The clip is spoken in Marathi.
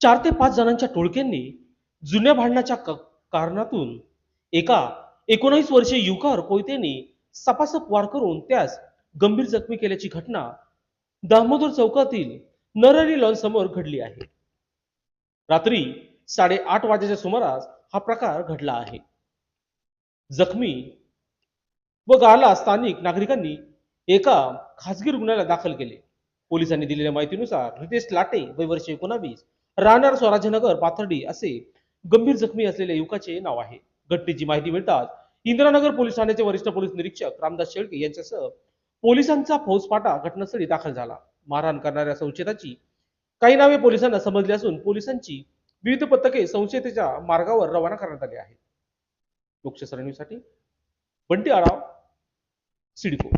चार ते पाच जणांच्या टोळक्यांनी जुन्या भांडणाच्या कारणातून एका एकोणावीस वर्षीय युवकावर कोयत्याने सपासप वार करून त्यास गंभीर जखमी केल्याची घटना दामोदर चौकातील नरहरी लॉन समोर घडली आहे. रात्री साडेआठ वाजेच्या सुमारास हा प्रकार घडला आहे. जखमी व गाला स्थानिक नागरिकांनी एका खासगी रुग्णालयात दाखल केले. पोलिसांनी दिलेल्या माहितीनुसार रितेश लाटे वय वर्ष एकोणावीस राहणार स्वराज्यनगर पाथर्डी असे गंभीर जखमी असलेल्या युवकाचे नाव आहे. घटनेची माहिती मिळताच इंदिरानगर पोलीस ठाण्याचे वरिष्ठ पोलीस निरीक्षक रामदास शेळके यांच्यासह पोलिसांचा फौजफाटा घटनास्थळी दाखल झाला. मारहाण करणाऱ्या संशयिताची काही नावे पोलिसांना समजली असून पोलिसांची विविध पथके संशयतेच्या मार्गावर रवाना करण्यात आली आहे लोकशाही न्यूजसाठी बंटी आराव सिडको.